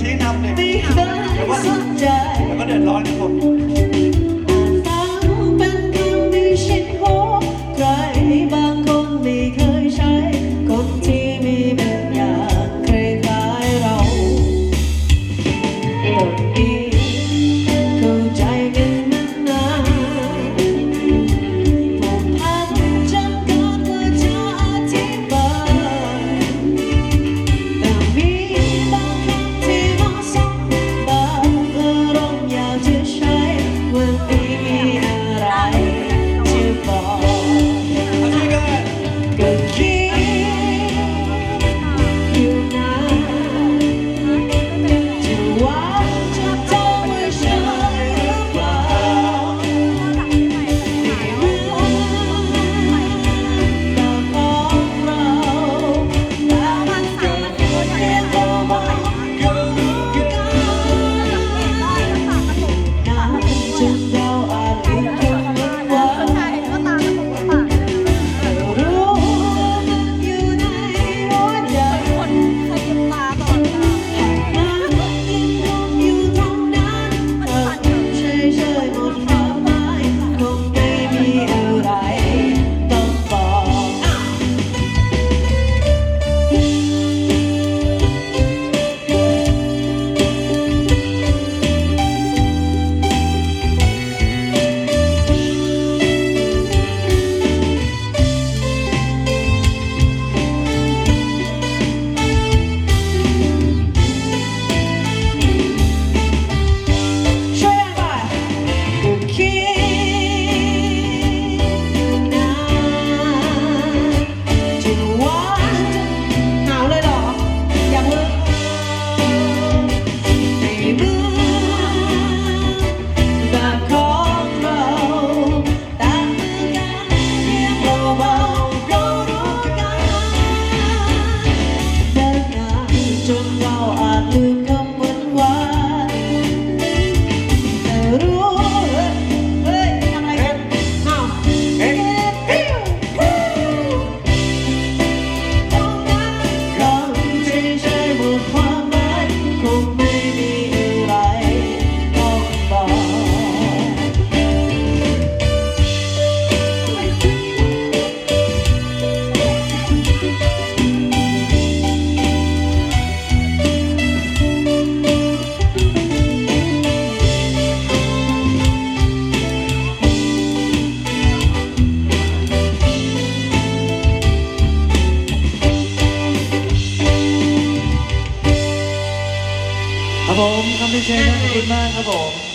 ชี้นำเลยไม่เคยสนใจแล้วก็เดือดร้อนทุกคน thank you. ครับผมคำพิเศษนะขอบคุณมากครับผม